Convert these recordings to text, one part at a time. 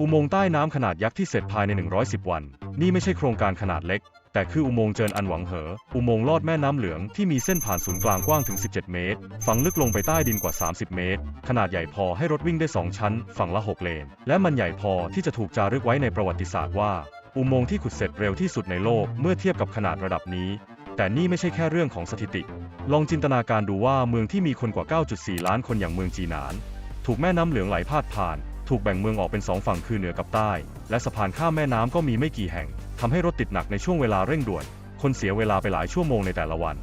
อุโมงค์ใต้น้ำขนาดยักษ์ที่เสร็จภายใน 110 วัน นี่ไม่ใช่โครงการขนาดเล็ก แต่คืออุโมงค์เจินอันหวังเหอ อุโมงค์ลอดแม่น้ำเหลืองที่มีเส้นผ่านศูนย์กลางกว้างถึง 17 เมตร ฝังลึกลงไปใต้ดินกว่า 30 เมตร ขนาดใหญ่พอให้รถวิ่งได้ 2 ชั้น ฝั่งละ 6 เลน และมันใหญ่พอที่จะถูกจารึกไว้ในประวัติศาสตร์ว่า อุโมงค์ที่ขุดเสร็จเร็วที่สุดในโลกเมื่อเทียบกับขนาดระดับนี้ แต่นี่ไม่ใช่แค่เรื่องของสถิติ ลองจินตนาการดูว่าเมืองที่มีคนกว่า 9.4 ล้านคนอย่างเมืองจีนาน ถูกแม่น้ำเหลืองไหลพาดผ่าน ถูกแบ่งเมืองออกเป็นสองฝั่งคือเหนือกับใต้ และสะพานข้ามแม่น้ำก็มีไม่กี่แห่งทำให้รถติดหนักในช่วงเวลาเร่งด่วน คนเสียเวลาไปหลายชั่วโมงในแต่ละวัน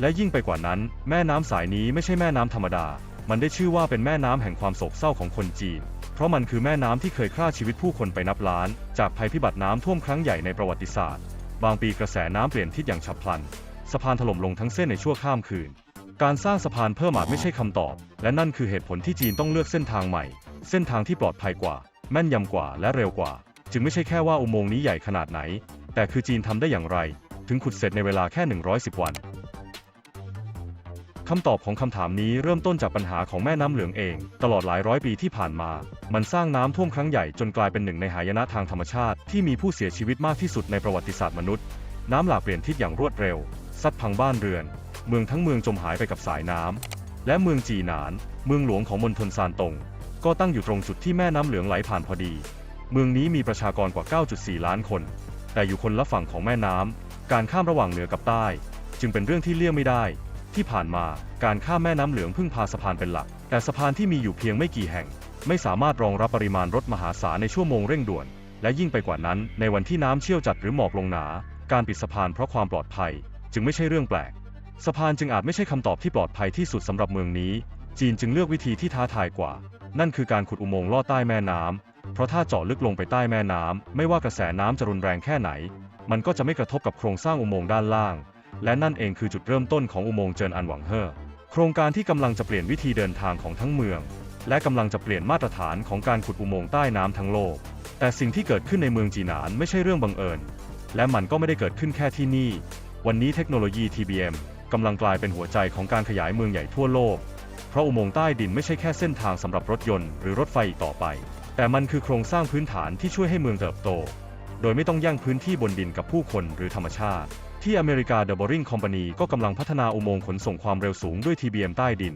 และยิ่งไปกว่านั้น แม่น้ำสายนี้ไม่ใช่แม่น้ำธรรมดา มันได้ชื่อว่าเป็นแม่น้ำแห่งความโศกเศร้าของคนจีน เพราะมันคือแม่น้ำที่เคยฆ่าชีวิตผู้คนไปนับล้าน จากภัยพิบัติน้ำท่วมครั้งใหญ่ในประวัติศาสตร์ บางปีกระแสน้ำเปลี่ยนทิศอย่างฉับพลัน สะพานถล่มลงทั้งเส้นในชั่วข้ามคืน การสร้างสะพานเพิ่มอาจไม่ใช่คำตอบ และนั่นคือเหตุผลที่จีนต้องเลือกเส้นทางใหม่ เส้นทางที่ปลอดภัยกว่า แม่นยำกว่าและเร็วกว่า จึงไม่ใช่แค่ว่าอุโมงค์นี้ใหญ่ขนาดไหน แต่คือจีนทำได้อย่างไร ถึงขุดเสร็จในเวลาแค่ 110 วันคำตอบของคำถามนี้เริ่มต้นจากปัญหาของแม่น้ำเหลืองเอง ตลอดหลายร้อยปีที่ผ่านมา มันสร้างน้ำท่วมครั้งใหญ่จนกลายเป็นหนึ่งในหายนะทางธรรมชาติ ที่มีผู้เสียชีวิตมากที่สุดในประวัติศาสตร์มนุษย์ น้ำหลากเปลี่ยนทิศอย่างรวดเร็ว ซัดพังบ้านเรือน เมืองทั้งเมืองจมหายไปกับสายน้ำและเมืองจีหนาน เมืองหลวงของมณฑลซานตง ก็ตั้งอยู่ตรงจุดที่แม่น้ำเหลืองไหลผ่านพอดี เมืองนี้มีประชากรกว่า 9.4 ล้านคน แต่อยู่คนละฝั่งของแม่น้ำ การข้ามระหว่างเหนือกับใต้ จึงเป็นเรื่องที่เลี่ยงไม่ได้ ที่ผ่านมาการข้ามแม่น้ำเหลืองพึ่งพาสะพานเป็นหลัก แต่สะพานที่มีอยู่เพียงไม่กี่แห่ง ไม่สามารถรองรับปริมาณรถมหาศาลในชั่วโมงเร่งด่วน และยิ่งไปกว่านั้น ในวันที่น้ำเชี่ยวจัดหรือหมอกลงหนา การปิดสะพานเพราะความปลอดภัย จึงไม่ใช่เรื่องแปลก สะพานจึงอาจไม่ใช่คำตอบที่ปลอดภัยที่สุดสำหรับเมืองนี้ จีนจึงเลือกวิธีที่ท้าทายกว่า นั่นคือการขุดอุโมงค์ลอดใต้แม่น้ำเพราะถ้าเจาะลึกลงไปใต้แม่น้ำไม่ว่ากระแสน้ำจะรุนแรงแค่ไหน มันก็จะไม่กระทบกับโครงสร้างอุโมงค์ด้านล่าง และนั่นเองคือจุดเริ่มต้นของอุโมงค์เจินอันหวังเฮ่อโครงการที่กำลังจะเปลี่ยนวิธีเดินทางของทั้งเมือง และกำลังจะเปลี่ยนมาตรฐานของการขุดอุโมงค์ใต้น้ำทั้งโลก แต่สิ่งที่เกิดขึ้นในเมืองจีหนานไม่ใช่เรื่องบังเอิญ และมันก็ไม่ได้เกิดขึ้นแค่ที่นี่ วันนี้เทคโนโลยี TBM กำลังกลายเป็นหัวใจของการขยายเมืองใหญ่ทั่วโลก เพราะอุโมงค์ใต้ดินไม่ใช่แค่เส้นทางสำหรับรถยนต์หรือรถไฟอีกต่อไป แต่มันคือโครงสร้างพื้นฐานที่ช่วยให้เมืองเติบโต โดยไม่ต้องแย่งพื้นที่บนดินกับผู้คนหรือธรรมชาติ ที่อเมริกา The Boring Company ก็กำลังพัฒนาอุโมงค์ขนส่งความเร็วสูงด้วย TBM ใต้ดิน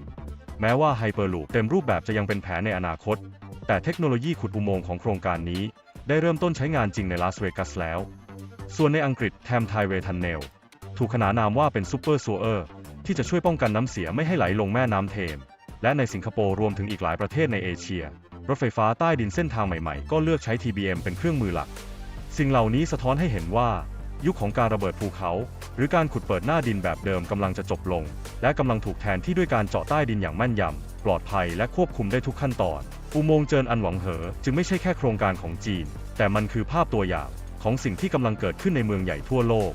แม้ว่า Hyperloop เต็มรูปแบบจะยังเป็นแผนในอนาคต แต่เทคโนโลยีขุดอุโมงค์ของโครงการนี้ ได้เริ่มต้นใช้งานจริงในลาสเวกัสแล้ว ส่วนในอังกฤษแทมไทเวทันเนลถูกขนานนามว่าเป็นซูเปอร์ซัวเออร์ ที่จะช่วยป้องกันน้ำเสียไม่ให้ไหลลงแม่น้ำเทมและในสิงคโปร์รวมถึงอีกหลายประเทศในเอเชีย รถไฟฟ้าใต้ดินเส้นทางใหม่ๆ ก็เลือกใช้ TBM เป็นเครื่องมือหลัก สิ่งเหล่านี้สะท้อนให้เห็นว่า ยุคของการระเบิดภูเขา หรือการขุดเปิดหน้าดินแบบเดิมกำลังจะจบลง และกำลังถูกแทนที่ด้วยการเจาะใต้ดินอย่างแม่นยำปลอดภัยและควบคุมได้ทุกขั้นตอน อุโมงค์เจินอันหวังเหอ จึงไม่ใช่แค่โครงการของจีน แต่มันคือภาพตัวอย่างของสิ่งที่กำลังเกิดขึ้นในเมืองใหญ่ทั่วโลก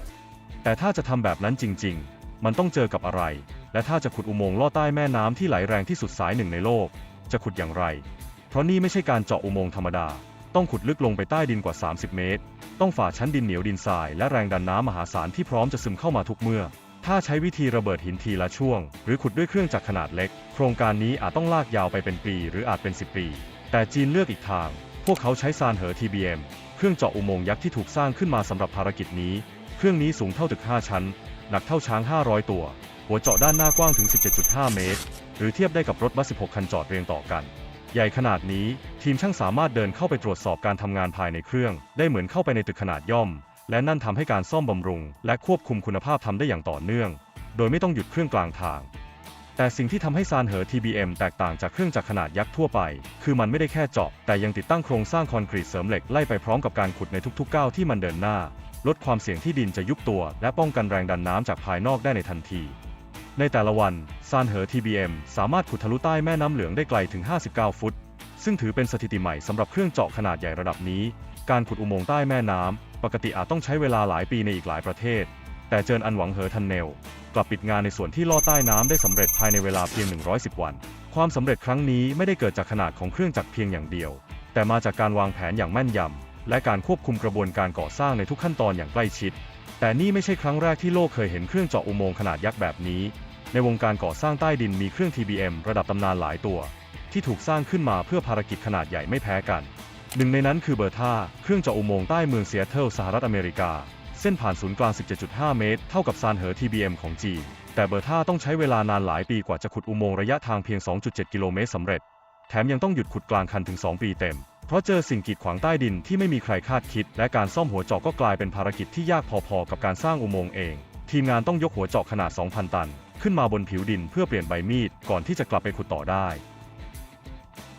แต่ถ้าจะทำแบบนั้นจริง ๆ มันต้องเจอกับอะไร และถ้าจะขุดอุโมงค์ลอดใต้แม่น้ำที่ไหลแรงที่สุดสายหนึ่งในโลก จะขุดอย่างไร เพราะนี่ไม่ใช่การเจาะอุโมงค์ธรรมดา ต้องขุดลึกลงไปใต้ดินกว่า 30 เมตร ต้องฝ่าชั้นดินเหนียวดินทรายและแรงดันน้ำมหาศาลที่พร้อมจะซึมเข้ามาทุกเมื่อ ถ้าใช้วิธีระเบิดหินทีละช่วง หรือขุดด้วยเครื่องจักรขนาดเล็ก โครงการนี้อาจต้องลากยาวไปเป็นปี หรืออาจเป็น 10 ปี แต่จีนเลือกอีกทาง พวกเขาใช้ซานเหอ TBM เครื่องเจาะอุโมงค์ยักษ์ที่ถูกสร้างขึ้นมาสำหรับภารกิจนี้ เครื่องนี้สูงเท่าตึก 5 ชั้น หนักเท่าช้าง 500 ตัว หัวเจาะด้านหน้ากว้างถึง 17.5 เมตร หรือเทียบได้กับรถบัส 16 คันจอดเรียงต่อกัน ใหญ่ขนาดนี้ทีมช่างสามารถเดินเข้าไปตรวจสอบการทำงานภายในเครื่อง ได้เหมือนเข้าไปในตึกขนาดย่อม และนั่นทำให้การซ่อมบำรุง และควบคุมคุณภาพทำได้อย่างต่อเนื่อง โดยไม่ต้องหยุดเครื่องกลางทาง แต่สิ่งที่ทำให้ซานเหอ TBM แตกต่างจากเครื่องจักรขนาดยักษ์ทั่วไป คือมันไม่ได้แค่เจาะ แต่ยังติดตั้งโครงสร้างคอนกรีตเสริมเหล็กไล่ไปพร้อมกับการขุดในทุกๆก้าวที่มันเดินหน้า ลดความเสี่ยงที่ดินจะยุบตัว และป้องกันแรงดันน้ำจากภายนอกได้ในทันที ในแต่ละวันซานเหอ TBM สามารถขุดทะลุใต้แม่น้ำเหลืองได้ไกลถึง 59 ฟุต ซึ่งถือเป็นสถิติใหม่สำหรับเครื่องเจาะขนาดใหญ่ระดับนี้ การขุดอุโมงค์ใต้แม่น้ำปกติอาจต้องใช้เวลาหลายปีในอีกหลายประเทศ แต่เจินอันหวังเหอทันเนลกลับปิดงานในส่วนที่ล่อใต้น้ำได้สำเร็จภายในเวลาเพียง 110 วัน ความสำเร็จครั้งนี้ไม่ได้เกิดจากขนาดของเครื่องจักรเพียงอย่างเดียว แต่มาจากการวางแผนอย่างแม่นยำ และการควบคุมกระบวนการก่อสร้างในทุกขั้นตอนอย่างใกล้ชิด แต่นี่ไม่ใช่ครั้งแรกที่โลกเคยเห็นเครื่องเจาะอุโมงค์ขนาดยักษ์แบบนี้ ในวงการก่อสร้างใต้ดินมีเครื่อง TBM ระดับตำนานหลายตัว ที่ถูกสร้างขึ้นมาเพื่อภารกิจขนาดใหญ่ไม่แพ้กัน หนึ่งในนั้นคือเบอร์ธาเครื่องเจาะอุโมงค์ใต้เมืองเซียเทิลสหรัฐอเมริกา เส้นผ่านศูนย์กลาง 17.5 เมตร เท่ากับซานเหอ TBM ของจีนแต่เบอร์ธาต้องใช้เวลานานหลายปีกว่าจะขุดอุโมงค์ระยะทางเพียง 2.7 กิโลเมตรสำเร็จ แถมยังต้องหยุดขุดกลางคันถึง 2 ปีเต็ม เพราะเจอสิ่งกีดขวางใต้ดินที่ไม่มีใครคาดคิด และการซ่อมหัวเจาะก็กลายเป็นภารกิจที่ยากพอๆ กับการสร้างอุโมงค์เอง ทีมงานต้องยกหัวเจาะขนาด 2,000 ตัน ขึ้นมาบนผิวดินเพื่อเปลี่ยนใบมีดก่อนที่จะกลับไปขุดต่อได้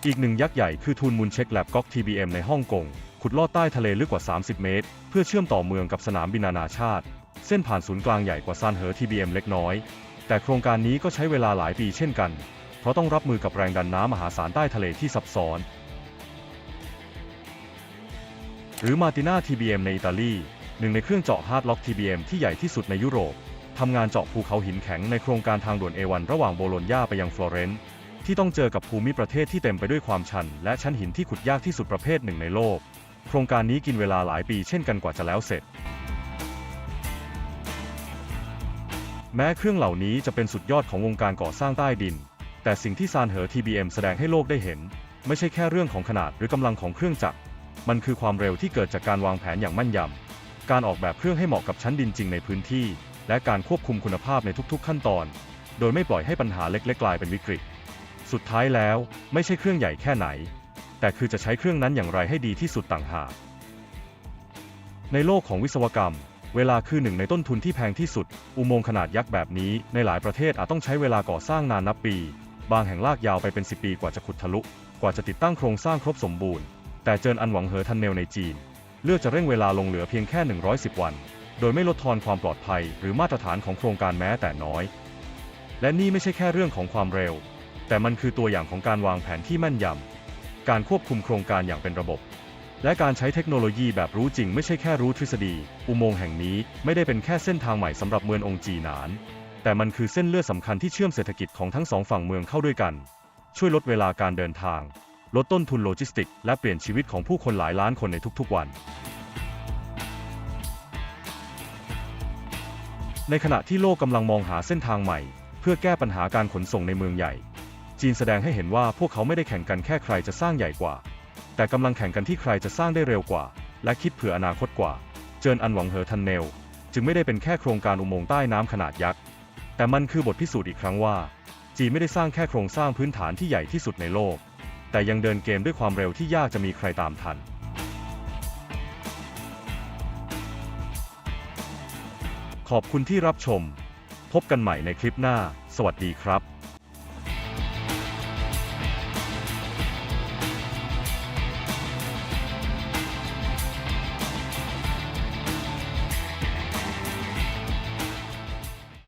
อีกหนึ่งยักษ์ใหญ่คือทูนมูลเช็คแลบก๊อก TBM ในฮ่องกงขุดลอดใต้ทะเลลึกกว่า 30 เมตร เพื่อเชื่อมต่อเมืองกับสนามบินนานาชาติ เส้นผ่านศูนย์กลางใหญ่กว่าซานเหอ TBM เล็กน้อย แต่โครงการนี้ก็ใช้เวลาหลายปีเช่นกัน เพราะต้องรับมือกับแรงดันน้ำมหาศาลใต้ทะเลที่ซับซ้อน หรือมาติน่า TBM ในอิตาลี หนึ่งในเครื่องเจาะฮาร์ดล็อก TBM ที่ใหญ่ที่สุดในยุโรปทำงานเจาะภูเขาหินแข็งในโครงการทางด่วนเอวันระหว่างโบโลญญาไปยังฟลอเรนซ์ที่ต้องเจอกับภูมิประเทศที่เต็มไปด้วยความชัน และชั้นหินที่ขุดยากที่สุดประเภทหนึ่งในโลก โครงการนี้กินเวลาหลายปีเช่นกันกว่าจะแล้วเสร็จ แม้เครื่องเหล่านี้จะเป็นสุดยอดของวงการก่อสร้างใต้ดิน แต่สิ่งที่ซานเหอ TBM แสดงให้โลกได้เห็น ไม่ใช่แค่เรื่องของขนาดหรือกำลังของเครื่องจักร มันคือความเร็วที่เกิดจากการวางแผนอย่างมั่นยำ การออกแบบเครื่องให้เหมาะกับชั้นดินจริงในพื้นที่ และการควบคุมคุณภาพในทุกๆ ขั้นตอน โดยไม่ปล่อยให้ปัญหาเล็กๆ กลายเป็นวิกฤต สุดท้ายแล้วไม่ใช่เครื่องใหญ่แค่ไหน แต่คือจะใช้เครื่องนั้นอย่างไรให้ดีที่สุดต่างหาก ในโลกของวิศวกรรม เวลาคือหนึ่งในต้นทุนที่แพงที่สุด อุโมงค์ขนาดยักษ์แบบนี้ในหลายประเทศอาจต้องใช้เวลาก่อสร้างนานนับปี บางแห่งลากยาวไปเป็น 10 ปีกว่าจะขุดทะลุ กว่าจะติดตั้งโครงสร้างครบสมบูรณ์ แต่เจินอันหวังเหอทันเนลในจีน เลือกจะเร่งเวลาลงเหลือเพียงแค่ 110 วัน โดยไม่ลดทอนความปลอดภัย หรือมาตรฐานของโครงการแม้แต่น้อย และนี่ไม่ใช่แค่เรื่องของความเร็ว แต่มันคือตัวอย่างของการวางแผนที่แม่นยำการควบคุมโครงการอย่างเป็นระบบ และการใช้เทคโนโลยีแบบรู้จริงไม่ใช่แค่รู้ทฤษฎี อุโมงค์แห่งนี้ไม่ได้เป็นแค่เส้นทางใหม่สำหรับเมืององจีหนาน แต่มันคือเส้นเลือดสำคัญที่เชื่อมเศรษฐกิจของทั้งสองฝั่งเมืองเข้าด้วยกัน ช่วยลดเวลาการเดินทาง ลดต้นทุนโลจิสติก และเปลี่ยนชีวิตของผู้คนหลายล้านคนในทุกๆวัน ในขณะที่โลกกำลังมองหาเส้นทางใหม่ เพื่อแก้ปัญหาการขนส่งในเมืองใหญ่ จีนแสดงให้เห็นว่าพวกเขาไม่ได้แข่งกันแค่ใครจะสร้างใหญ่กว่า แต่กำลังแข่งกันที่ใครจะสร้างได้เร็วกว่า และคิดเผื่ออนาคตกว่า เจินอันหวังเหอทันเนล จึงไม่ได้เป็นแค่โครงการอุโมงค์ใต้น้ำขนาดยักษ์แต่มันคือบทพิสูจน์อีกครั้งว่า จีนไม่ได้สร้างแค่โครงสร้างพื้นฐานที่ใหญ่ที่สุดในโลก แต่ยังเดินเกมด้วยความเร็วที่ยากจะมีใครตามทัน ขอบคุณที่รับชม พบกันใหม่ในคลิปหน้า สวัสดีครับ